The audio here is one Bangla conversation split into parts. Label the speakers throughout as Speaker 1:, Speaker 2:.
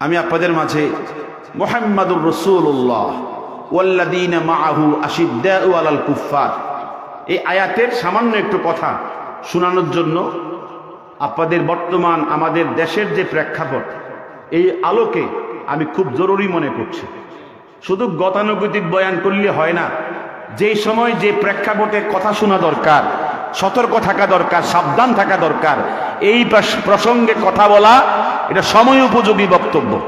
Speaker 1: আমি আপনাদের মাঝে মোহাম্মদুর রসুল্লাহ ওয়াল্লাদিন মাহু আশিদ্দাউ আলাল কুফার এই আয়াতের সামান্য একটু কথা শোনানোর জন্য আপনাদের বর্তমান আমাদের দেশের যে প্রেক্ষাপট, এই আলোকে আমি খুব জরুরি মনে করছি। শুধু গতানুগতিক বয়ান করলে হয় না, যেই সময় যে প্রেক্ষাপটের কথা শোনা দরকার সতর্ক থাকা দরকার, সাবধান থাকা দরকার। এই প্রসঙ্গে কথা বলা, এটা সময় উপযোগী বক্তব্য।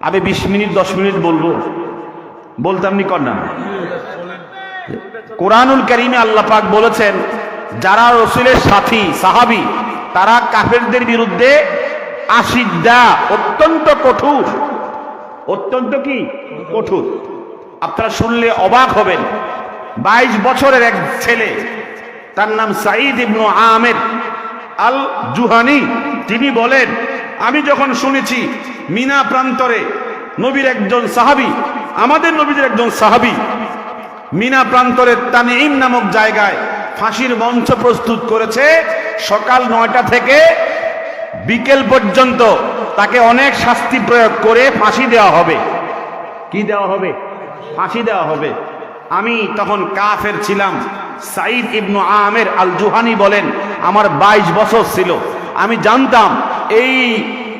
Speaker 1: আমি বিশ মিনিট, দশ মিনিট বলব। বলতাম নি না। কোরআনুল করিমে আল্লাহ পাক বলেছেন, যারা রসুলের সাথী, সাহাবি, তারা কাফেরদের বিরুদ্ধে আশিদ্দা, অত্যন্ত কঠোর। অত্যন্ত কি? কঠোর। আপনারা শুনলে অবাক হবেন। বাইশ বছরের এক ছেলে তার নাম সাঈদ ইবনু আহমেদ আল জুহানি তিনি বলেন, আমি যখন শুনেছি মিনা প্রান্তরে নবীর একজন সাহাবি, আমাদের নবীদের একজন সাহাবি, মিনা প্রান্তরের তানিম নামক জায়গায় ফাঁসির মঞ্চ প্রস্তুত করেছে, সকাল নয়টা থেকে বিকেল পর্যন্ত তাকে অনেক শাস্তি প্রয়োগ করে ফাঁসি দেওয়া হবে। কি দেওয়া হবে? ফাঁসি দেওয়া হবে। আমি তখন কাফের ছিলাম। সাইদ ইবনু আমের আল জুহানি বলেন, আমার বাইশ বছর ছিল। আমি জানতাম, এই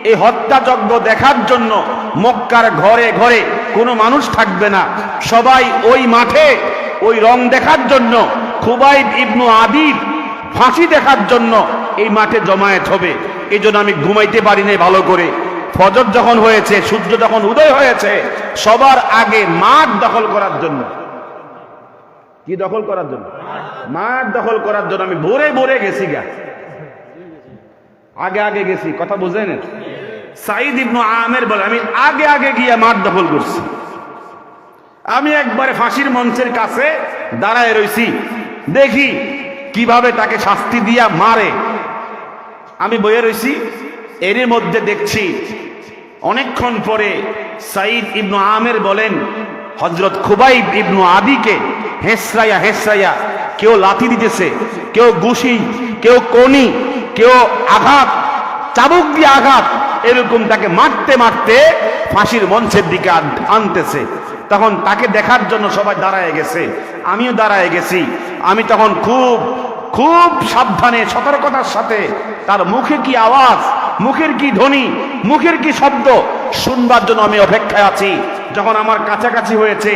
Speaker 1: এই হত্যাযজ্ঞ দেখার জন্য মক্কার ঘরে ঘরে কোনো মানুষ থাকবে না। সবাই ওই মাঠে ওই রং দেখার জন্য, খুবাইব ইবনু আদিব ফাঁসি দেখার জন্য এই মাঠে জমায়েত হবে। এই জন্য আমি ঘুমাইতে পারি নাই ভালো করে। ফজর যখন হয়েছে, সূর্য যখন উদয় হয়েছে, সবার আগে মাঠ দখল করার জন্য। কি দখল করার জন্য? মাঠ দখল করার জন্য আমি ভোরে ভোরে গেছি গা। আগে আগে গেছি, কথা বুঝেন? সাইদ ইবনু আমের বলে, আমি আগে আগে গিয়ে মাঠ দখল করছি। আমি একবারে ফাঁসির মঞ্চের কাছে দাঁড়ায় রইছি। দেখি কীভাবে তাকে শাস্তি দিয়া মারে। আমি বইয়ে রইছি এর মধ্যে দেখছি, অনেকক্ষণ পরে সাইদ ইবনু আমের বলেন হজরত খুবাইব ইবনু আদিকে হেসরাইয়া হেসরাইয়া কেউ লাথি দিতেছে, কেউ গুশি কেউ কনি, কেউ আঘাত, চাবুক দিয়ে আঘাত, এরকম তাকে মারতে মারতে ফাঁসির মঞ্চের দিকে আনতেছে। তখন তাকে দেখার জন্য সবাই দাঁড়ায় গেছে। আমিও দাঁড়ায় গেছি। আমি তখন খুব খুব সাবধানে, সতর্কতার সাথে তার মুখে কি আওয়াজ, মুখের কি ধ্বনি, মুখের কি শব্দ, শুনবার জন্য আমি অপেক্ষায় আছি। যখন আমার কাছাকাছি হয়েছে,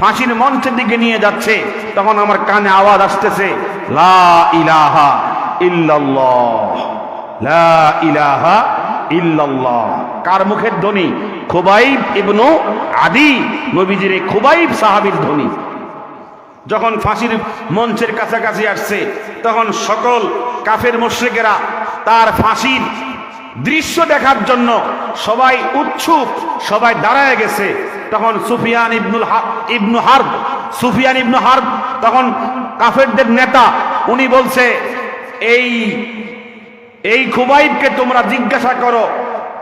Speaker 1: ফাঁসির মঞ্চের দিকে নিয়ে যাচ্ছে, তখন আমার কানে আওয়াজ আসতেছে, লা ইলাহা ইল্লাল্লাহ, লা ইলাহা ইল্লাল্লাহ। কার মুখের ধ্বনি? খুবাইব ইবনু আদি, নবীজির খুবাইব সাহাবীর ধ্বনি। যখন ফাঁসির মঞ্চের কাছাকাছি আসছে, তখন সকল কাফের মোশ্রেকেরা তার ফাঁসির দৃশ্য দেখার জন্য সবাই উৎসুক, সবাই দাঁড়ায় গেছে। তখন সুফিয়ান ইবনুল ইবনু হার্ব, সুফিয়ান ইবনু হার্ব, তখন কাফেরদের নেতা, উনি বলছে, এই এই খুবাইবকে তোমরা জিজ্ঞাসা করো,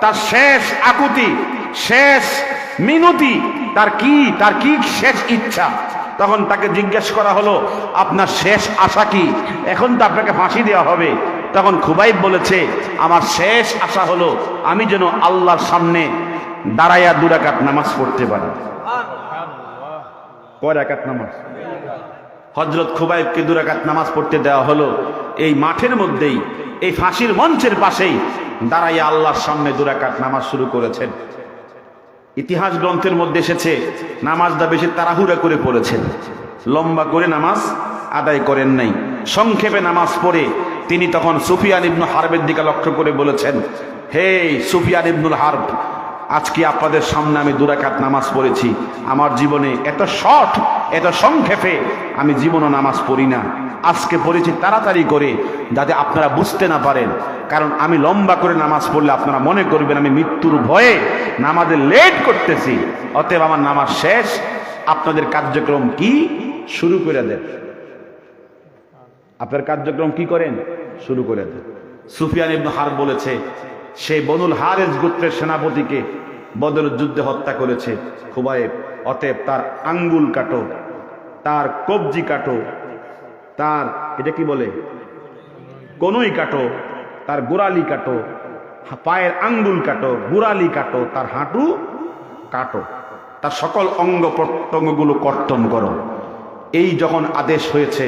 Speaker 1: তার শেষ আকুতি, শেষ মিনতি, তার কি তার কি শেষ ইচ্ছা? তখন তাকে জিজ্ঞেস করা হলো, আপনার শেষ আশা কি? এখন তো আপনাকে ফাঁসি দেওয়া হবে। তখন খুবাইব বলেছে আমার শেষ আশা হলো আমি যেন আল্লাহর সামনে দাঁড়াইয়া দুরাকাত নামাজ পড়তে পারি। কয় রাকাত নামাজ? হজরত খুবাইবকে দুরাকাত নামাজ পড়তে দেওয়া হলো। এই মাঠের মধ্যেই এই ফাঁসির মঞ্চের পাশেই দাঁড়াইয়া আল্লাহর সামনে দুরাকাত নামাজ শুরু করেছেন। ইতিহাস গ্রন্থের মধ্যে এসেছে নামাজটা বেশি তাড়াহুড়া করে পড়েছেন। লম্বা করে নামাজ আদায় করেন নাই। সংক্ষেপে নামাজ পড়ে তিনি তখন সুফিয়ান ইবনু হারবের দিকে লক্ষ্য করে বলেছেন, হে সুফিয়ান ইবনুল হারব, আজকে আপনাদের সামনে আমি দুরাকাত নামাজ পড়েছি। আমার জীবনে এত শর্ট এত সংক্ষেপে আমি জীবনও নামাজ পড়ি না। আজকে পড়েছি তাড়াতাড়ি করে, যাতে আপনারা বুঝতে না পারেন। কারণ আমি লম্বা করে নামাজ পড়লে আপনারা মনে করবেন আমি মৃত্যুর ভয়ে নামাজে লেট করতেছি। অতএব আমার নামাজ শেষ। আপনাদের কার্যক্রম কি? শুরু করে দেন। আপনার কার্যক্রম কি করেন? শুরু করে দেন। সুফিয়ান ইবনু হার বলেছে, সে বনুল হারেজ গোত্রের সেনাপতিকে বদর যুদ্ধে হত্যা করেছে। খুবাইব অতএব তার আঙ্গুল কাটো, তার কবজি কাটো, তার, এটা কি বলে? কনুই কাটো, তার গোড়ালি কাটো, পায়ের আঙ্গুল কাটো, গুড়ালি কাটো, তার হাঁটু কাটো। তার সকল অঙ্গ প্রত্যঙ্গগুলো কর্তন করো। এই যখন আদেশ হয়েছে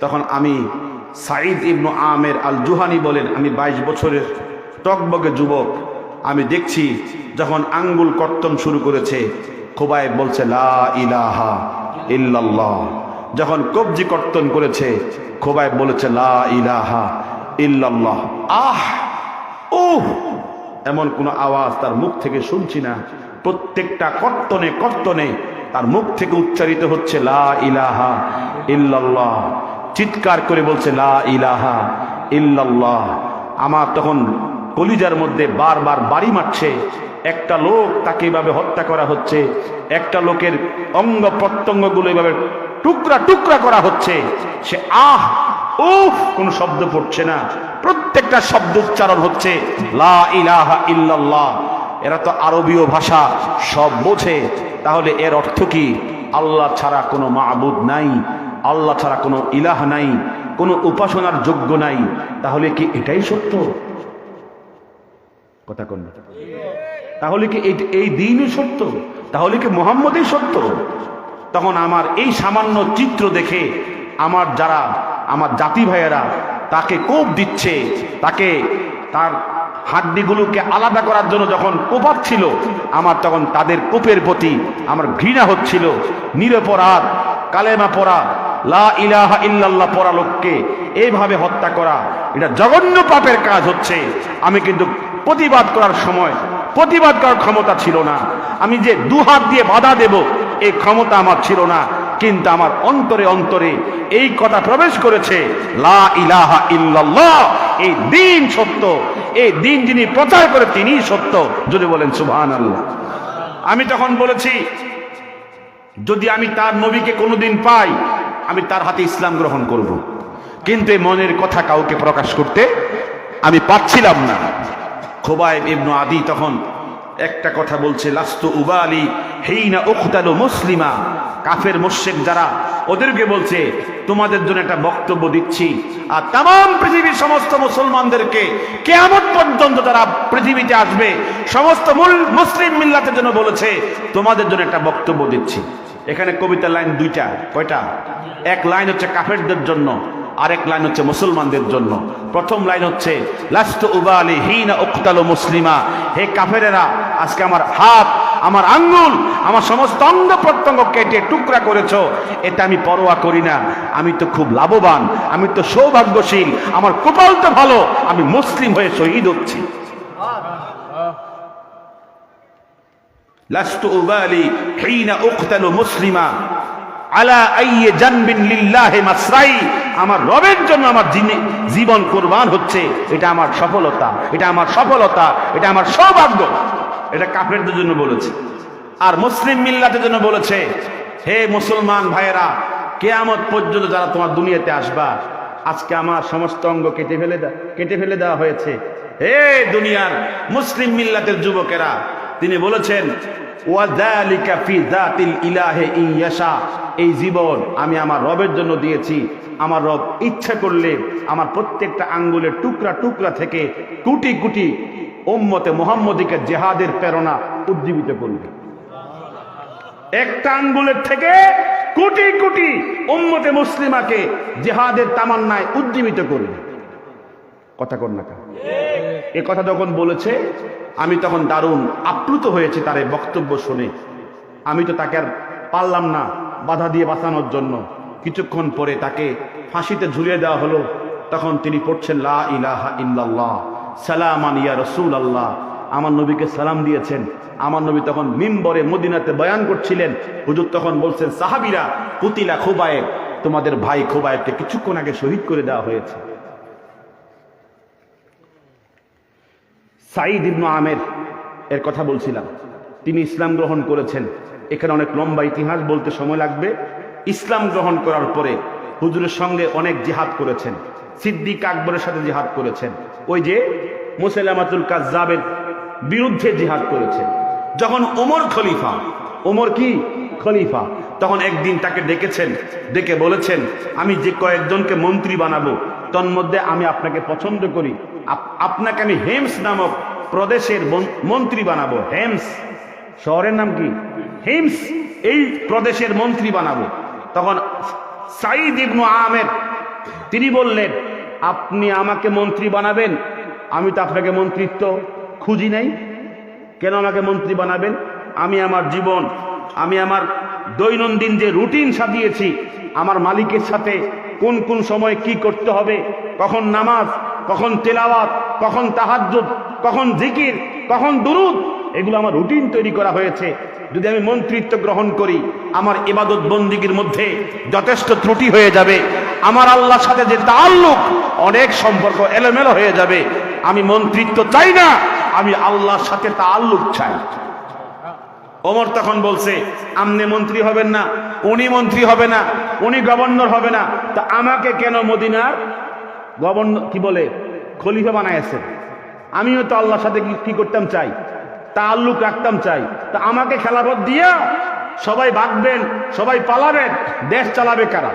Speaker 1: তখন আমি সাঈদ ইবনু আমের আল জুহানি বলেন, আমি বাইশ বছরের টকবগে যুবক। আমি দেখছি যখন আঙ্গুল কর্তন শুরু করেছে খোবাই বলছে, লা ইলাহা ইল্লাল্লাহ। যখন কবজি কর্তন করেছে খোবাই বলেছে, লা ইলাহা ইল্লাল্লাহ। আহ! উহ! এমন কোনো আওয়াজ তার মুখ থেকে শুনছি না। প্রত্যেকটা কর্তনে কর্তনে তার মুখ থেকে উচ্চারিত হচ্ছে, লা ইলাহা ইল্লাল্লাহ। চিৎকার করে বলছে, লা ইলাহা ইল্লাল্লাহ। আমার তখন কলিজার মধ্যে বারবার বাড়ি মারছে। একটা লোক তাকে এভাবে হত্যা করা হচ্ছে। একটা লোকের অঙ্গ প্রত্যঙ্গগুলো এভাবে টুকরা টুকরা করা হচ্ছে। সে আহ, উফ, কোন শব্দ পড়ছে না। প্রত্যেকটা শব্দ উচ্চারণ হচ্ছে, লা ইলাহা ইল্লাল্লাহ। এরা তো আরবীয় ভাষা, সব বোঝে। তাহলে এর অর্থ কি? আল্লাহ ছাড়া কোনো মাবুদ নাই। আল্লাহ ছাড়া কোনো ইলাহ নাই, কোনো উপাসনার যোগ্য নাই, তাহলে কি এটাই সত্য? কথা কোন তাহলে কি এই- দিনই সত্য? তাহলে কি মোহাম্মদই সত্য? তখন আমার এই সামান্য চিত্র দেখে আমার যারা, আমার জাতি ভাইয়েরা তাকে কোপ দিচ্ছে, তাকে তার হাড্ডিগুলোকে আলাদা করার জন্য যখন কোপাচ্ছিল আমার তখন তাদের কোপের প্রতি আমার ঘৃণা হচ্ছিল। নিরপরাধ কালেমা পড়া লা ইলাহা ইল্লাল্লাহ পড়া লোককে এইভাবে হত্যা করা, এটা জঘন্য পাপের কাজ হচ্ছে। আমি কিন্তু প্রতিবাদ করার সময়, প্রতিবাদ করার ক্ষমতা ছিল না। আমি যে দুহাত দিয়ে বাধা দেব, এই ক্ষমতা আমার ছিল না। কিন্তু আমার অন্তরে অন্তরে এই কথা প্রবেশ করেছে, লা ইলাহা ইল্লাল্লাহ। এই দিন সত্য, এই দিন যিনি প্রচার করে তিনি সত্য। যদি বলেন সুবহান আল্লাহ আমি তখন বলেছি, যদি আমি তার নবীকে কোনোদিন পাই আমি তার হাতে ইসলাম গ্রহণ করব। কিন্তু এই মনের কথা কাউকে প্রকাশ করতে আমি পাচ্ছিলাম না। খোবাইব ইবনু আদি তখন একটা কথা বলছে, লাস্তু উবালি হেইনা উখতালু মুসলিমা। কাফের মোশেক যারা, ওদেরকে বলছে, তোমাদের জন্য একটা বক্তব্য দিচ্ছি। আর তাম পৃথিবীর সমস্ত মুসলমানদেরকে কেয়ামত পর্যন্ত তারা পৃথিবীতে আসবে, সমস্ত মূল মুসলিম মিল্লাতের জন্য বলেছে, তোমাদের জন্য একটা বক্তব্য দিচ্ছি। এখানে কবিতার লাইন দুইটা, কয়টা? এক লাইন হচ্ছে কাফেরদের জন্য, আরেক লাইন হচ্ছে মুসলমানদের জন্য। প্রথম লাইন হচ্ছে, লাস্ত উবালি হিনা উক্তালো মুসলিমা। হে কাফেরেরা, আজকে আমার হাত, আমার আঙ্গুল, আমার সমস্ত অঙ্গ প্রত্যঙ্গ কেটে টুকরা করেছ। এটা আমি পরোয়া করি না, আমি তো খুব লাভবান, আমি তো সৌভাগ্যশীল, আমার কপাল তো ভালো, আমি মুসলিম হয়ে শহীদ হচ্ছি। লাস্ত উবালি মুসলিমা আলা আইয়ে জানবিন লিল্লাহে মাসরাই। আমার রবের জন্য আমার জীবন কোরবান হচ্ছে। এটা আমার সফলতা, এটা আমার সফলতা, এটা আমার সৌভাগ্য। এটা কাফেরদের জন্য বলেছে। আর মুসলিম মিল্লাতের জন্য বলেছে, হে মুসলমান ভাইয়েরা, কেয়ামত পর্যন্ত যারা তোমার দুনিয়াতে আসবা, আজকে আমার সমস্ত অঙ্গ কেটে ফেলে কেটে ফেলে দেওয়া হয়েছে। হে দুনিয়ার মুসলিম মিল্লাতের যুবকেরা তিনি বলেছেন এই জীবন আমি আমার রবের জন্য দিয়েছি। আমার রব ইচ্ছা করলে আমার প্রত্যেকটা আঙ্গুলের টুকরা টুকরা থেকে কোটি কোটি উম্মতে মোহাম্মদীকে জেহাদের প্রেরণা উজ্জীবিত করবে। একটা আঙ্গুলের থেকে কোটি কোটি উম্মতে মুসলিমাকে জেহাদের তামান্নায় উজ্জীবিত করবে। কথা কর না কেন? এ কথা যখন বলেছে আমি তখন দারুণ আপ্লুত হয়েছি তার এই বক্তব্য শুনে। আমি তো তাকে আর পারলাম না বাধা দিয়ে বাঁচানোর জন্য। কিছুক্ষণ পরে তাকে ফাঁসিতে ঝুলিয়ে দেওয়া হলো। তখন তিনি পড়ছেন, লা ইলাহা ইল্লাল্লাহ, সালামান ইয়া রসুল আল্লাহ আমার নবীকে সালাম দিয়েছেন। আমার নবী তখন মিম্বরে মদিনাতে বয়ান করছিলেন। হুজুর তখন বলছেন, সাহাবিরা পুতিলা খুবায়েব, তোমাদের ভাই খুবায়েবকে কিছুক্ষণ আগে শহীদ করে দেওয়া হয়েছে। সাঈদ ইবনু আমের এর কথা বলছিলাম। তিনি ইসলাম গ্রহণ করেছেন। এখানে অনেক লম্বা ইতিহাস বলতে সময় লাগবে। ইসলাম গ্রহণ করার পরে হুজুরের সঙ্গে অনেক জিহাদ করেছেন। সিদ্দিক আকবরের সাথে জিহাদ করেছেন। ওই যে মুসাইলামাতুল কাজ্জাবের বিরুদ্ধে জিহাদ করেছেন। যখন ওমর খলিফা, ওমর কি? খলিফা। তখন একদিন তাকে ডেকেছেন, ডেকে বলেছেন, আমি যে কয়েকজনকে মন্ত্রী বানাবো, তন্মধ্যে আমি আপনাকে পছন্দ করি। আপনাকে আমি হেমস নামক প্রদেশের মন- মন্ত্রী বানাবো, হেমস। শহরের নাম কি? হেমস। এই প্রদেশের মন্ত্রী বানাবো। তখন সাইদ ইবনু আমের, তিনি বললেন, আপনি আমাকে মন্ত্রী বানাবেন, আমি তো আপনাকে মন্ত্রিত্ব খুঁজি নাই। কেন আমাকে মন্ত্রী বানাবেন? আমি আমার জীবন, আমি আমার দৈনন্দিন যে রুটিন সাজিয়েছি, আমার মালিকের সাথে কোন কোন সময় কি করতে হবে? কখন নামাজ? কখন তেলাওয়াত? কখন তাহাজ্জুদ? কখন জিকির? কখন দুরুদ? এগুলো আমার রুটিন তৈরি করা হয়েছে। যদি আমি মন্ত্রিত্ব গ্রহণ করি, আমার ইবাদত বন্দিগির মধ্যে যথেষ্ট ত্রুটি হয়ে যাবে। আমার আল্লাহর সাথে যে তাল্লুক অনেক সম্পর্ক এলোমেলো হয়ে যাবে। আমি মন্ত্রিত্ব চাই না, আমি আল্লাহর সাথে তাল্লুক চাই। ওমর তখন বলছে, আমনে মন্ত্রী হবেন না, উনি মন্ত্রী হবে না উনি গভর্নর হবে না। তা আমাকে কেন মদিনার গভর্নর কি বলে, খলিফা বানাইছে আমিও তো আল্লাহর সাথে কি- করতাম চাই? তাল্লুক রাখতাম চাই। তা আমাকে খেলাফত দিয়া সবাই বাঁচবেন সবাই পালাবেন, দেশ চালাবে কারা?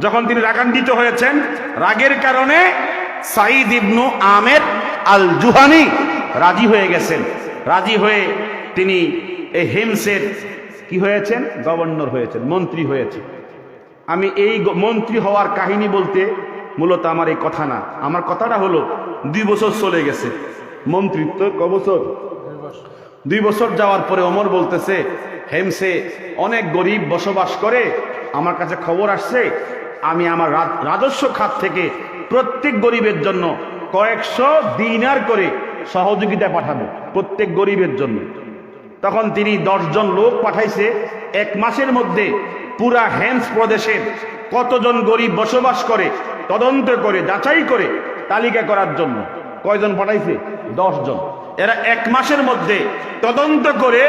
Speaker 1: যখন তিনি রাগান্বিত হয়েছেন, রাগের কারণে সাইদ ইবনু আমের আল জুহানি রাজি হয়ে গেছেন। রাজি হয়ে তিনি এই হেমসের কি হয়েছেন? গভর্নর হয়েছেন, মন্ত্রী হয়েছে আমি এই মন্ত্রী হওয়ার কাহিনী বলতে মূলত আমার এই কথা না। আমার কথাটা হলো, দুই বছর চলে গেছে। মন্ত্রিত্ব ক বছর? দুই বছর যাওয়ার পরে অমর বলতেছে হেমসে অনেক গরিব বসবাস করে, আমার কাছে খবর আসছে, আমি আমার রাজস্ব খাত থেকে প্রত্যেক গরিবের জন্য কয়েকশো দিনার করে সহযোগিতা পাঠাবো, প্রত্যেক গরিবের জন্য। তখন তিনি দশজন লোক পাঠাইছে, এক মাসের মধ্যে পুরা হেমস প্রদেশের কতজন গরিব বসবাস করে, তদন্ত করে, যাচাই করে তালিকা করার জন্য। কয়জন পাঠাইছে? জন এরা এক মাসের মধ্যে তদন্ত করে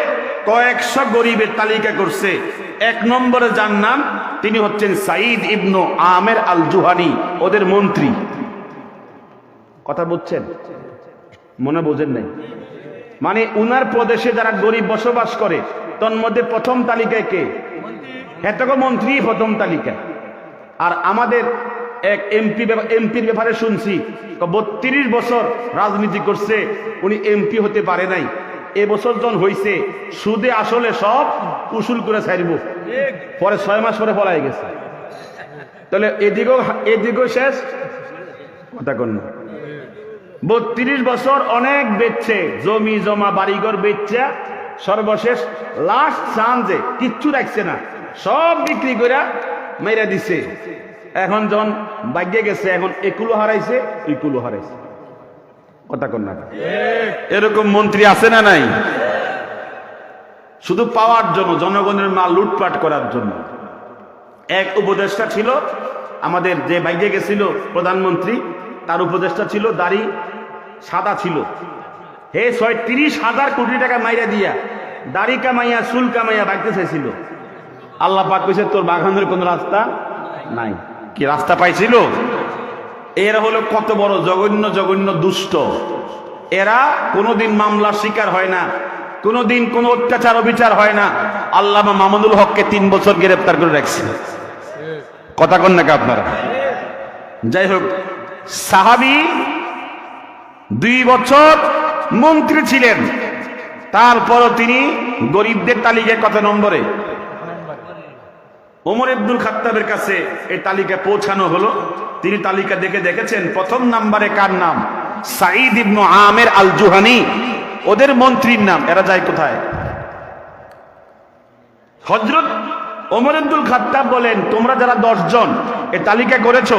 Speaker 1: কয়েকশো গরিবের তালিকা করছে। এক নম্বরে যার নাম, তিনি হচ্ছেন সাইদ ইবনু আমের আল জুহানি ওদের মন্ত্রী। কথা বুঝছেন? মনে বোঝেন নাই? মানে উনার প্রদেশে যারা গরিব বসবাস করে, তন্মধ্যে প্রথম তালিকায় কে? হেতক মন্ত্রী প্রথম তালিকা। আর আমাদের এক এমপি এমপির ব্যাপারে শুনছি বত্রিশ বছর রাজনীতি করছে, উনি এমপি হতে পারে নাই। এবছর জন হইছে, সুদে আসলে সব উসুল করে ছাড়ব পরে ছয় মাস পরে পলাই গেছে। তাহলে এদিকেও এদিকেও শেষ? কথা কন বত্রিশ বছর অনেক বেচছে, জমি, জমা, বাড়িঘর বেচছে, সর্বশেষ লাস্ট চান্সে কিচ্ছু রাখছে না। সব বিক্রি করে মেরে দিছে। এখন যখন বাগ্যে গেছে, এখন একুলো হারাইছে ইকুলো হারাইছে। কথা কন না এরকম মন্ত্রী আছে না নাই? শুধু পাওয়ার জন্য, জনগণের মাল লুটপাট করার জন্য। এক উপদেষ্টা ছিল, আমাদের যে বাইরে গেছিল প্রধানমন্ত্রী, তার উপদেষ্টা ছিল, দাড়ি সাদা ছিল। হে ছয়, তিরিশ হাজার কোটি টাকা মাইরা দিয়া, দাড়ি কামাইয়া, চুল কামাইয়া বাইতে চাইছিল। আল্লাহ পাক কইছে, তোর বাগানের কোন রাস্তা নাই। কি রাস্তা পাইছিল? এরা হলো কত বড় জঘন্য জঘন্য দুষ্ট। এরা কোনোদিন মামলার শিকার হয় না, কোনোদিন কোনো অত্যাচার, অবিচার হয় না। আল্লাহ মামুনুল হককে তিন বছর গ্রেফতার করে রাখছে কথা কন নাকি আপনারা? যাই হোক, সাহাবি দুই বছর মন্ত্রী ছিলেন। তারপরও তিনি গরিবদের তালিকায় কত নম্বরে? ওমর আব্দুল খাত্তাবের কাছে এই তালিকা পৌঁছানো হলো। তিনি তালিকা দেখে দেখেছেন, প্রথম নাম্বারে কার নাম? সাঈদ ইবনু আমের আল জুহানি ওদের মন্ত্রীর নাম, এরা যায় কোথায়? হজরত ওমর আব্দুল খাত্তাব বলেন, তোমরা যারা জন এ তালিকা করেছ,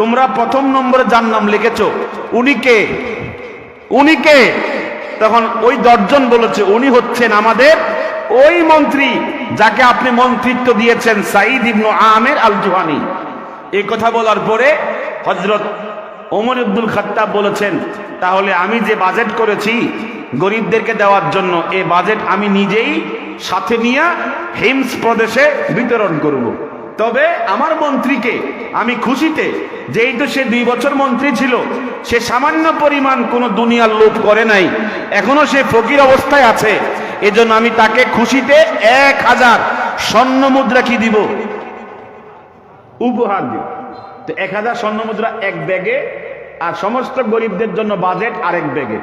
Speaker 1: তোমরা প্রথম নম্বরে যার নাম লিখেছ, উনি কে? উনি কে? তখন ওই দশজন বলেছে, উনি হচ্ছেন আমাদের ওই মন্ত্রী যাকে আপনি মন্ত্রিত্ব দিয়েছেন সাইদ ইবনু আমের আল জুহানি এই কথা বলার পরে হজরত ওমর আব্দুল খাত্তাব বলেছেন, তাহলে আমি যে বাজেট করেছি গরিবদেরকে দেওয়ার জন্য এ বাজেট আমি নিজেই সাথে নিয়ে হিমস প্রদেশে বিতরণ করব। তবে আমার মন্ত্রীকে আমি খুশিতে, যেই তো সে দুই বছর মন্ত্রী ছিল, সে সামান্য পরিমাণ কোনো দুনিয়ার লোভ করে নাই। এখনও সে ফকির অবস্থায় আছে। এজন্য আমি তাকে খুশিতে এক হাজার স্বর্ণ মুদ্রা কি দিব? উপহার দিব। তো এক হাজার স্বর্ণ মুদ্রা এক ব্যাগে, আর সমস্ত গরিবদের জন্য বাজেট আরেক ব্যাগে।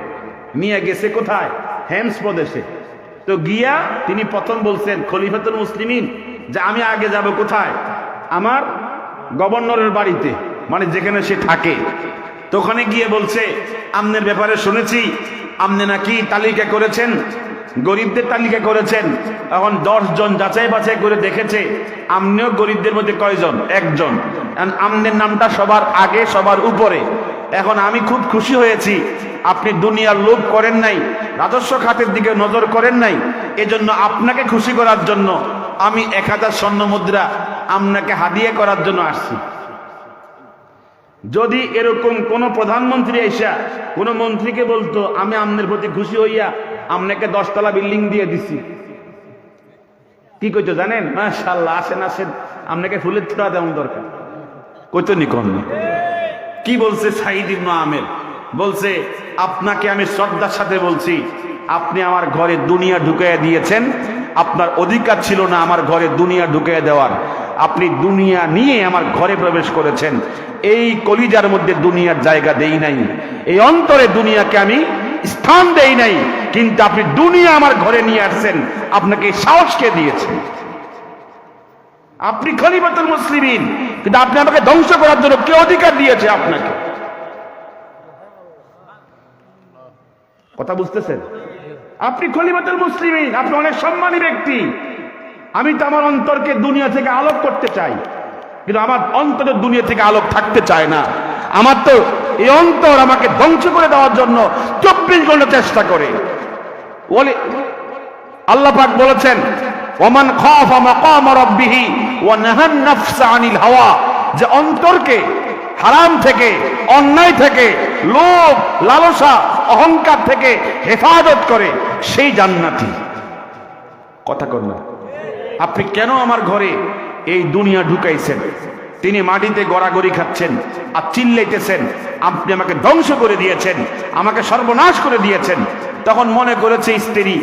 Speaker 1: নিয়ে গেছে কোথায়? হেমস প্রদেশে। তো গিয়া তিনি প্রথম বলছেন, খলিফাতুল মুসলিমিন যে আমি আগে যাব কোথায়? আমার গভর্নরের বাড়িতে মানে যেখানে সে থাকে। তো ওখানে গিয়ে বলছে, আমনের ব্যাপারে শুনেছি, আমনে নাকি তালিকা করেছেন, গরিবদের তালিকা করেছেন। এখন জন যাচাই বাছাই করে দেখেছে, আমনিও গরিবদের মধ্যে কয়জন? একজন। আমনের নামটা সবার আগে, সবার উপরে। এখন আমি খুব খুশি হয়েছি, আপনি দুনিয়ার লোভ করেন নাই, রাজস্ব খাতের দিকে নজর করেন নাই, এজন্য আপনাকে খুশি করার জন্য আমি এক হাজার স্বর্ণ মুদ্রা আপনাকে হাদিয়ে করার জন্য আসছি। যদি এরকম কোন প্রধানমন্ত্রী এসা কোন মন্ত্রীকে বলতো, আমি আমনের প্রতি খুশি হইয়া আপনাকে দশতলা বিল্ডিং দিয়ে দিছি। কি কইতো জানেন? মাশাল্লাহ আসেন আসেন, আপনাকে ফুলের ছোড়া দেওয়ার দরকার। কইতো নিকন কি বলছে সাইদ ইবনু আমের? বলছে, আপনাকে আমি শ্রদ্ধার সাথে বলছি আপনি আমার ঘরে দুনিয়া ঢুকাইয়া দিয়েছেন। আপনার অধিকার ছিল না আমার ঘরে দুনিয়া ঢুকাইয়া দেওয়ার। আপনি দুনিয়া নিয়ে আমার ঘরে প্রবেশ করেছেন। এই কলিজার মধ্যে দুনিয়ার জায়গা দেই নাই। এই অন্তরে দুনিয়াকে আমি স্থান দেই নাই। কিন্তু আপনি দুনিয়া আমার ঘরে নিয়ে আসছেন। আপনাকে সাহসকে দিয়েছেন আপনি খলিফাতুল মুসলিমিন। কিন্তু আপনি আমাকে ধ্বংস করার জন্য কে অধিকার দিয়েছে আপনাকে? কথা বুঝতেছেন? আপনি খলিফাতুল মুসলিমিন, আপনি অনেক সম্মানী ব্যক্তি। আমি তো আমার অন্তরকে দুনিয়া থেকে আলোক করতে চাই, কিন্তু আমার অন্তরের দুনিয়া থেকে আলোক থাকতে চায় না। আমার তো এই অন্তর আমাকে ধ্বংস করে দেওয়ার জন্য চব্বিশ ঘণ্টা চেষ্টা করে। বলে আল্লাহ পাক বলেছেন, ওমান খাফা মাকাম রাব্বিহি ওয়া নাহান নাফসা আনিল হাওয়া। যে অন্তরকে হারাম থেকে, অন্যায় থেকে, লোভ, লালসা, অহংকার থেকে হেফাজত করে সেই জান্নাতি। কথা কর না। আপনি কেন আমার ঘরে এই দুনিয়া ঢুকাইছেন? তিনি মাটিতে গড়াগড়ি খাচ্ছেন আর চিল্লাইতেছেন। আপনি আমাকে ধ্বংস করে দিয়েছেন, আমাকে সর্বনাশ করে দিয়েছেন। তখন মনে করেছে স্ত্রী,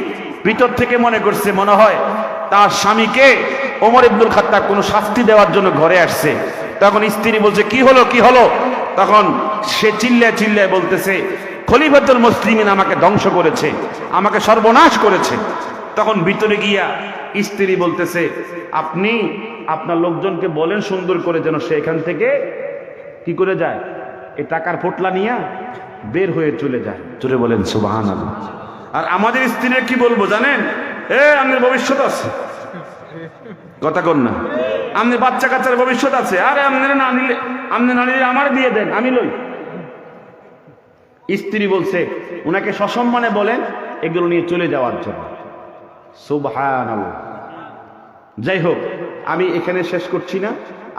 Speaker 1: ভিতর থেকে মনে করছে, মনে হয় তার স্বামীকে ওমর ইবনুল খাত্তাব কোনো শাস্তি দেওয়ার জন্য ঘরে আসছে। তখন স্ত্রী বলছে, কি হলো কি হলো? তখন সে চিল্লায় চিল্লায় বলতেছে, খলিফাতুল মুসলিমিন আমাকে ধ্বংস করেছে, আমাকে সর্বনাশ করেছে। তখন ভিতরে গিয়া স্ত্রী বলতেছে, আপনি আপনার লোকজনকে বলেন সুন্দর করে যেন সে এখান থেকে কি করে যায় এই টাকার পোটলা নিয়ে বের হয়ে চলে যায়। চলে বলেন সুবাহান আর আমাদের স্ত্রীরা কি বলব জানেন? এ আমাদের ভবিষ্যৎ আছে। কথা কর না। আমাদের বাচ্চা কাচ্চার ভবিষ্যৎ আছে। আরে আপনারা না নিলে আপনি না নিলে আমার দিয়ে দেন, আমি লই। স্ত্রী বলছে ওনাকে সসম্মানে বলেন, এগুলো নিয়ে চলে যাওয়ার জন্য। সুবহান যাই হোক, আমি এখানে শেষ করছি না।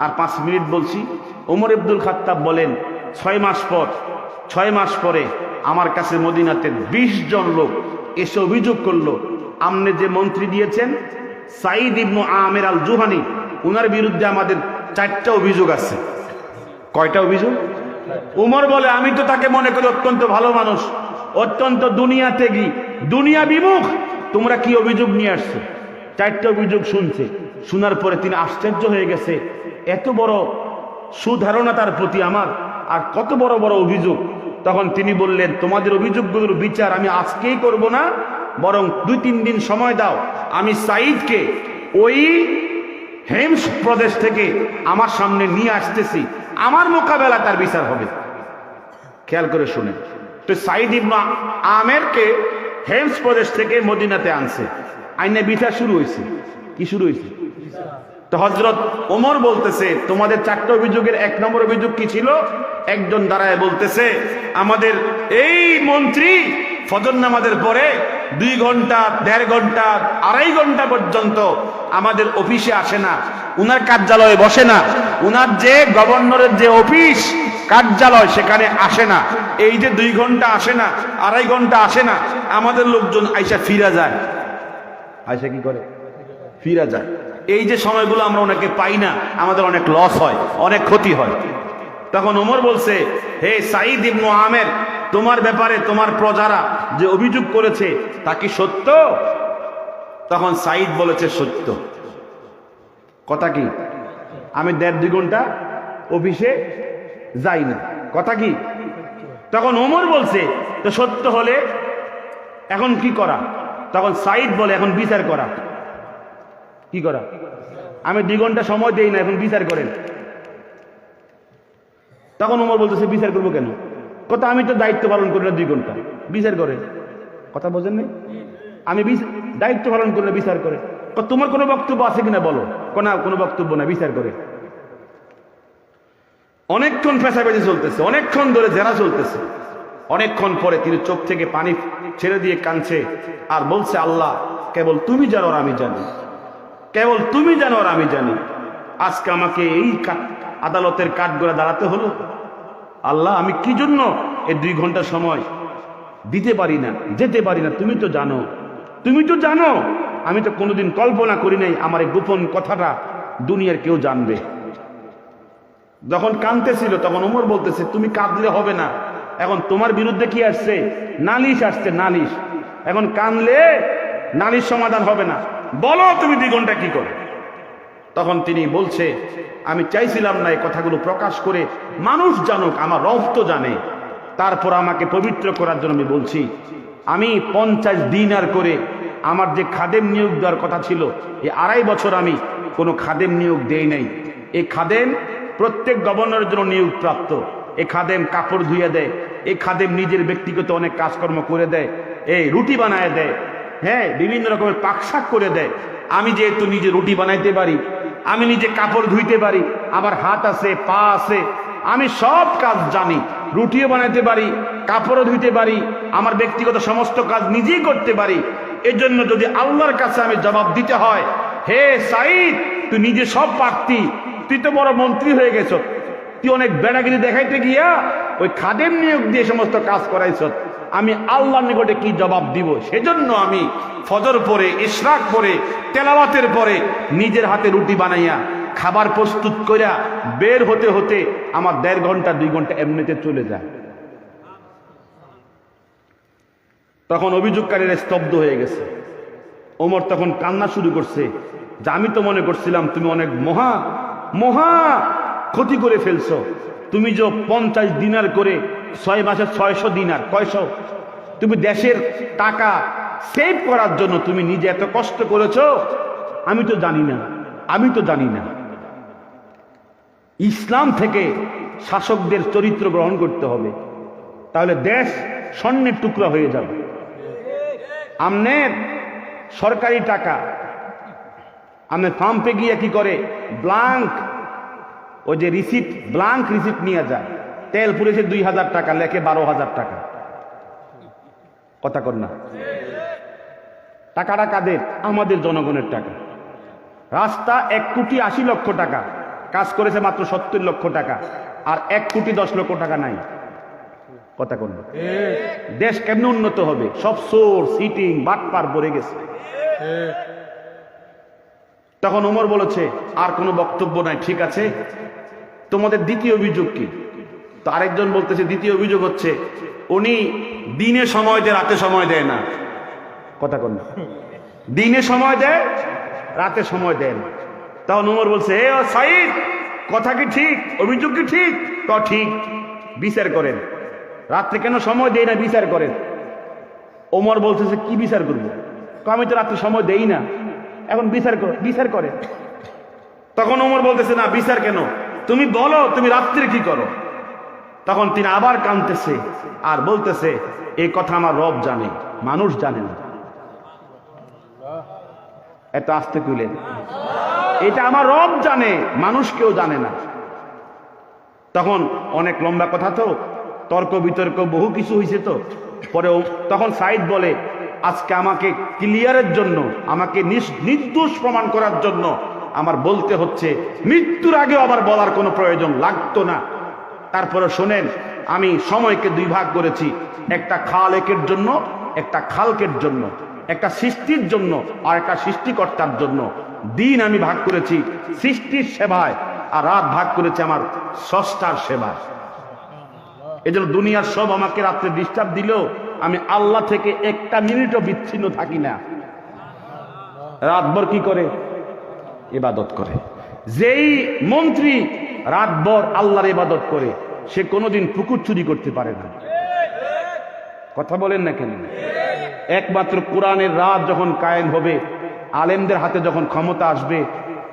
Speaker 1: আর পাঁচ মিনিট বলছি, ওমর আব্দুল খাত্তাব বলেন, ছয় মাস পর, ছয় মাস পরে আমার কাছে মদিনাতে ২০ জন লোক এসে অভিযোগ করল, আমনে যে মন্ত্রী দিয়েছেন সাইদ ইবনু আমের আল জুহানি উনার বিরুদ্ধে আমাদের চারটা অভিযোগ আছে। কয়টা অভিযোগ? উমর বলে, আমি তো তাকে মনে করি অত্যন্ত ভালো মানুষ। অত্যন্ত দুনিয়া ত্যাগী। দুনিয়া বিমুখ। তোমরা কি অভিযোগ নিয়ে আসছো? চারটা অভিযোগ শুনছে। শোনার পরে তিনি আশ্চর্য হয়ে গেছে। এত বড় সুধারণা তার প্রতি আমার। আর কত বড় বড় অভিযোগ। তখন তিনি বললেন, তোমাদের অভিযোগগুলোর বিচার আমি আজকেই করব না, বরং দুই তিন দিন সময় দাও। আমি সাইদকে ওই হেমস প্রদেশ থেকে আমার সামনে নিয়ে আসতেছি। আমার মোকাবেলা তার বিচার হবে। খেয়াল করে শুনে। তো সাইদ ইবনা আমেরকে হেমস প্রদেশ থেকে মদিনাতে আনছে। আইনে বিচার শুরু হয়েছে। কি শুরু হয়েছে? তো হজরত ওমর বলতেছে, তোমাদের চারটা অভিযোগের এক নম্বর অভিযোগ কি ছিল? একজন দাঁড়ায় বলতেছে, আমাদের এই মন্ত্রী ফজর নামাজের পরে দুই ঘণ্টা, দেড় ঘণ্টা, আড়াই ঘণ্টা পর্যন্ত আমাদের অফিসে আসে না, উনার কার্যালয়ে বসে না, উনার যে গভর্নরের যে অফিস, কার্যালয় সেখানে আসে না, এই যে দুই ঘণ্টা আসে না, আড়াই ঘণ্টা আসে না, আমাদের লোকজন আইসা ফিরা যায়। আইসা কি করে? ফিরা যায়। এই যে সময়গুলো আমরা ওনাকে পাই না, আমাদের অনেক লস হয়, অনেক ক্ষতি হয়। তখন ওমর বলছে, হে সাইদ ইবনু আমের, তোমার ব্যাপারে তোমার প্রজারা যে অভিযোগ করেছে তা কি সত্য? তখন সাইদ বলেছে, সত্য। কথা কি? আমি দেড় দুই ঘণ্টা অফিসে যাই না। কথা কি? তখন ওমর বলছে, তো সত্য হলে এখন কি করা? তখন সাইদ বলে, এখন বিচার করা। কি করা? আমি দুই ঘণ্টা সময় দেই না, এখন বিচার করেন। তখন ওমর বলতেছে, বিচার করব কেন? কথা আমি তো দায়িত্ব পালন করি না দুই ঘণ্টা। বিচার করে। কথা বোঝেন নাই? আমি দায়িত্ব পালন করলে বিচার করে। তোমার কোনো বক্তব্য আছে কিনা বলো? কোনা কোনো বক্তব্য না বিচার করে। অনেকক্ষণ পেঁচাপেচি চলতেছে, অনেকক্ষণ ধরে জেরা চলতেছে। অনেকক্ষণ পরে তিনি চোখ থেকে পানি ছেড়ে দিয়ে কাঁদছে আর বলছে, আল্লাহ, কেবল তুমি জানো আর আমি জানি। কেবল তুমি জানো আর আমি জানি। আজকে আমাকে এই আদালতের কাঠগড়া দাঁড়াতে হলো। আল্লাহ, আমি কি জন্য এই দুই ঘণ্টা সময় দিতে পারি না, যেতে পারি না? তুমি তো জানো। তুমি তো জানো। আমি তো কোনোদিন কল্পনা করি নাই আমার এই গোপন কথাটা দুনিয়ার কেউ জানবে। যখন কাঁদতেছিল, তখন ওমর বলতেছে, তুমি কাঁদলে হবে না। এখন তোমার বিরুদ্ধে কি আসছে? নালিশ আসছে, নালিশ। এখন কানলে নালিশ সমাধান হবে না। বলো তুমি দুই ঘণ্টা কি করে? তখন তিনি বলছে, আমি চাইছিলাম না এই কথাগুলো প্রকাশ করে, মানুষ জানুক, আমার রব তো জানে। তারপর আমাকে পবিত্র করার জন্য আমি বলছি, আমি পঞ্চাশ দিন আর করে আমার যে খাদেম নিয়োগ দেওয়ার কথা ছিল, এই আড়াই বছর আমি কোনো খাদেম নিয়োগ দেই নাই। এই খাদেম প্রত্যেক গভর্নরের জন্য নিয়োগ প্রাপ্ত। এই খাদেম কাপড় ধুয়ে দেয়, এই খাদেম নিজের ব্যক্তিগত অনেক কাজকর্ম করে দেয়, এই রুটি বানায় দেয় হ্যাঁ বিভিন্ন রকমের পাকশাক করে দেয়। আমি যেহেতু নিজে রুটি বানাইতে পারি আমি নিজে কাপড় ধুইতে পারি, আমার হাত আছে, পা আছে, আমি সব কাজ জানি, রুটিও বানাইতে পারি, কাপড়ও ধুইতে পারি, আমার ব্যক্তিগত সমস্ত কাজ নিজেই করতে পারি। এজন্য যদি আল্লাহর কাছে আমি জবাব দিতে হয়, হে সাইদ তুই নিজে সব পারতি, তুই তো বড় মন্ত্রী হয়ে গেছ, তুই অনেক বেড়াগিরি দেখাইতে গিয়া ওই খাদেম নিয়োগ দিয়ে সমস্ত কাজ করাইছ। আমি আল্লাহর নিকটে কি জবাব দিব? সেজন্য আমি ফজর পরে, ইশরাক পরে, তেলাওয়াতের পরে নিজের হাতে রুটি বানাইয়া, খাবার প্রস্তুত করিয়া বের হতে হতে আমার দেড় ঘণ্টা, দুই ঘণ্টা এমনিতে চলে যায়। তখন অভিযোগকারীরা স্তব্ধ হয়ে গেছে। ওমর তখন কান্না শুরু করছে। যে আমি তো মনে করছিলাম তুমি অনেক মহা মহা ক্ষতি করে ফেলছ। তুমি যে পঞ্চাশ দিনার করে ছয় মাসে ছয়শো দিনার, কয়শো? তুমি দেশের টাকা সেভ করার জন্য তুমি নিজে এত কষ্ট করেছ? আমি তো জানি না, আমি তো জানি না। ইসলাম থেকে শাসকদের চরিত্র গ্রহণ করতে হবে। তাহলে দেশ স্বর্ণের টুকরা হয়ে যাবে। আমনের সরকারি টাকা আমনের পাম্পে গিয়ে কি করে? ব্লাঙ্ক ওই যে রিসিপ্ট ব্লাঙ্ক রিসিপ্ট নিয়ে যায়। তেল পুড়েছে দুই হাজার টাকা, লেখে বারো হাজার টাকা। কথা কর না। টাকাটা কাদের? আমাদের জনগণের টাকা। রাস্তা এক কোটি আশি লক্ষ টাকা, কাজ করেছে মাত্র সত্তর লক্ষ টাকা, আর এক কোটি দশ লক্ষ টাকা নাই। কথা কর দেশ কেমনে উন্নত হবে? সব সোর সিটিং বাটপার পড়ে গেছে। তখন ওমর বলেছে, আর কোনো বক্তব্য নাই, ঠিক আছে? তোমাদের দ্বিতীয় অভিযোগ কি? তো আরেকজন বলতেছে, দ্বিতীয় অভিযোগ হচ্ছে, উনি দিনে সময় দেয়, রাতে সময় দেয় না। কথা কন দিনে সময় দেয়, রাতে সময় দেয় না। তখন উমর বলছে, এ সাইদ কথা কি ঠিক? অভিযোগ কি ঠিক? তো ঠিক। বিচার করেন। রাত্রে কেন সময় দেয় না, বিচার করেন? ওমর বলতেছে, কি বিচার করব? আমি তো রাত্রে সময় দেই না। এখন বিচার করো, বিচার করে তখন ওমর বলতেছে, না, বিচার কেন? তুমি বলো, তুমি রাত্রে কি করো? তখন তিনি আবার কাঁদতেছে আর বলতেছে এই কথা আমার রব জানে, মানুষ জানে না। এটা আসতে তুলেন এটা আমার রব জানে, মানুষ কেউ জানে না। তখন অনেক লম্বা কথা তো, তর্ক বিতর্ক বহু কিছু হয়েছে তো। পরে তখন সাইদ বলে, আজকে আমাকে ক্লিয়ারের জন্য, আমাকে নির্দোষ প্রমাণ করার জন্য আমার বলতে হচ্ছে, মৃত্যুর আগে আবার বলার কোনো প্রয়োজন লাগতো না। তারপরে শোনেন, আমি সময়কে দুই ভাগ করেছি। একটা খাল একের জন্য, একটা খালকের জন্য, একটা সৃষ্টির জন্য, আর একটা সৃষ্টিকর্তার জন্য। দিন আমি ভাগ করেছি সৃষ্টির সেবায়, আর রাত ভাগ করেছে আমার স্রষ্টার সেবায়। এই জন্য দুনিয়ার সব আমাকে রাত্রে ডিস্টার্ব দিলেও আমি আল্লাহ থেকে একটা মিনিটও বিচ্ছিন্ন থাকি না। রাতভর কি করে? ইবাদত করে। যেই মন্ত্রী রাতভর আল্লাহর ইবাদত করে, সে কোনোদিন পুকুর চুরি করতে পারে না। কথা বলেন না কেন? একমাত্র কোরআনের রাত যখন কায়েম হবে, আলেমদের হাতে যখন ক্ষমতা আসবে,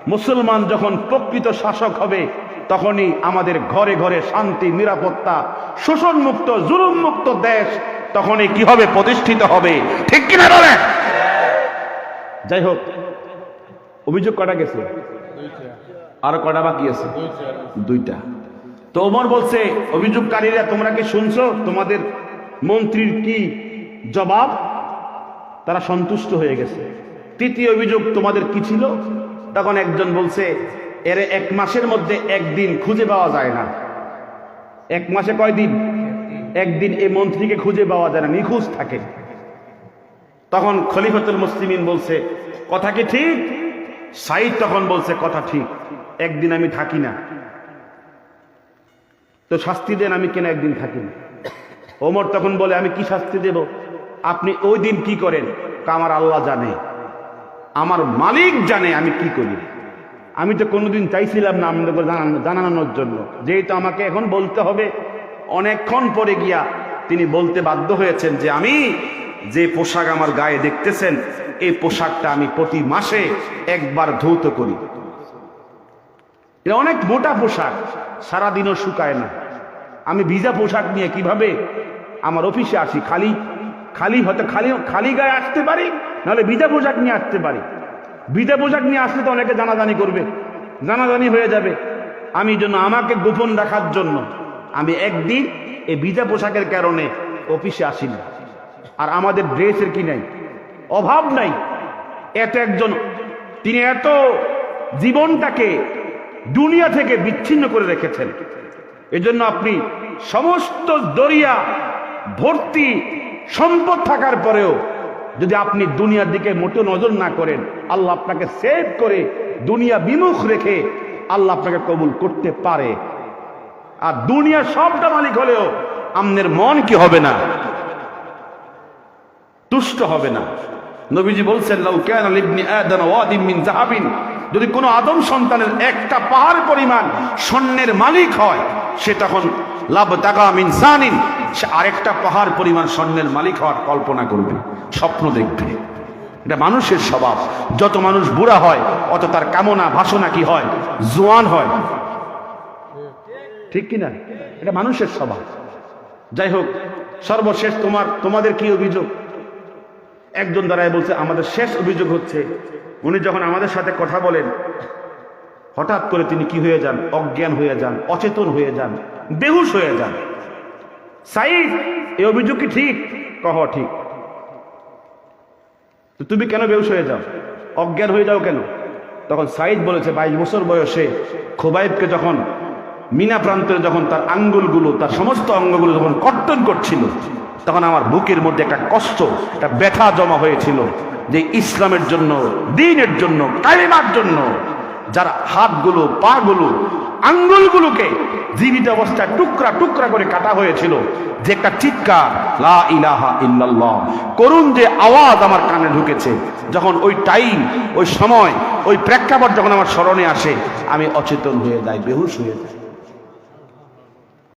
Speaker 1: মুসলমান যখন প্রকৃত শাসক হবে, তখনই আমাদের ঘরে ঘরে শান্তি, নিরাপত্তা শোষণ মুক্ত জুলুম মুক্ত দেশ তখনই কি হবে? প্রতিষ্ঠিত হবে। ঠিক কিনা বলেন? যাই হোক, অভিযোগ কটা গেছে? আরও কটা বাকি আছে? দুইটা। তো ওমর বলছে, অভিযোগকারীরা তোমরা কি শুনছো? তোমাদের মন্ত্রীর কি জবাব? তারা সন্তুষ্ট হয়ে গেছে। তৃতীয় অভিযোগ তোমাদের কি ছিল? তখন একজন বলছে, এর এক মাসের মধ্যে একদিন খুঁজে পাওয়া যায় না। এক মাসে কয়দিন? একদিন এই মন্ত্রীকে খুঁজে পাওয়া যায় না, নিখোঁজ থাকে। তখন খলিফাতুল মুসলিমিন বলছে, কথা কি ঠিক? সাইদ তখন বলছে, কথা ঠিক, একদিন আমি থাকি না। তো শাস্তি দেন, আমি কেন একদিন থাকি না? ওমর তখন বলে, আমি কি শাস্তি দেব? আপনি ওই দিন কি করেন? আমার আল্লাহ জানে। আমার মালিক জানে আমি কি করি। আমি তো কোনোদিন চাইছিলাম না আপনাদের জানানো, জানানোর জন্য। যেহেতু আমাকে এখন বলতে হবে, অনেকক্ষণ পরে গিয়া তিনি বলতে বাধ্য হয়েছেন যে আমি যে পোশাক আমার গায়ে দেখতেছেন, এই পোশাকটা আমি প্রতি মাসে একবার ধৌত করি। এটা অনেক মোটা পোশাক, সারাদিনও শুকায় না। আমি ভিজা পোশাক নিয়ে কীভাবে আমার অফিসে আসি? খালি খালি হয়তো খালি খালি গায়ে আসতে পারি, নাহলে ভিজা পোশাক নিয়ে আসতে পারি। ভিজা পোশাক নিয়ে আসলে তো অনেকে জানাজানি করবে, জানাজানি হয়ে যাবে। আমি জন্য আমাকে গোপন রাখার জন্য আমি একদিন এই ভিজা পোশাকের কারণে অফিসে আসি না। আর আমাদের ড্রেসের কি নাই? অভাব নাই। এত একজন, তিনি এত জীবনটাকে দুনিয়া থেকে বিচ্ছিন্ন করে রেখেছেন। এজন্য আপনি সমস্ত দরিয়া ভর্তি সম্পদ থাকার পরেও যদি আপনি দুনিয়ার দিকে মোটেও নজর না করেন, আল্লাহ আপনাকে সেভ করে দুনিয়া বিমুখ রেখে আল্লাহ আপনাকে কবুল করতে পারে। আর দুনিয়ার সবটা মালিক হলেও আমনের মন কি হবে না? তুষ্ট হবে না। নবীজি বলছেন, লাউ কানা লিবনি আদম ওয়াদিম মিন যাহাবিন। যদি কোনো আদম সন্তানের একটা পাহাড় পরিমাণ স্বর্ণের মালিক হয়, সে তখন লাভ তাকা মিন সানিন, সে আরেকটা পাহাড় পরিমাণ স্বর্ণের মালিক হওয়ার কল্পনা করবে, স্বপ্ন দেখবে। এটা মানুষের স্বভাব। যত মানুষ বুড়া হয়, অত তার কামনা বাসনা কি হয়? জোয়ান হয়। ঠিক কিনা? এটা মানুষের স্বভাব। যাই হোক, সর্বশেষ তোমার, তোমাদের কি অভিযোগ? একজন দ্বারাই বলছে, আমাদের শেষ অভিযোগ হচ্ছে। উনি যখন আমাদের সাথে কথা বলেন, হঠাৎ করে তিনি কি হয়ে যান? অজ্ঞান হয়ে যান, অচেতন হয়ে যান, বেহুশ হয়ে যান। সাইদ এই অভিযোগ কি ঠিক? কহ, ঠিক। তুমি কেন বেহুশ হয়ে যাও? অজ্ঞান হয়ে যাও কেন? তখন সাইদ বলেছে বাইশ বছর বয়সে খোবাইবকে যখন, মিনা প্রান্তরে যখন তার আঙ্গুলগুলো, তার সমস্ত অঙ্গগুলো যখন কর্তন করছিল তখন আমার বুকের মধ্যে একটা কষ্ট, একটা ব্যথা জমা হয়েছিল যে ইসলামের জন্য, দিনের জন্য, কালিমার জন্য, যারা হাতগুলো, পাগুলো, আঙ্গুলগুলোকে জীবিত অবস্থায় টুকরা টুকরা করে কাটা হয়েছিল, যে একটা চিৎকার, লা ইলাহা ইল্লাল্লাহ করুন যে আওয়াজ আমার কানে ঢুকেছে। যখন ওই টাইম, ওই সময়, ওই প্রেক্ষাপট যখন আমার স্মরণে আসে, আমি অচেতন হয়ে যাই, বেহুশ হয়ে যাই।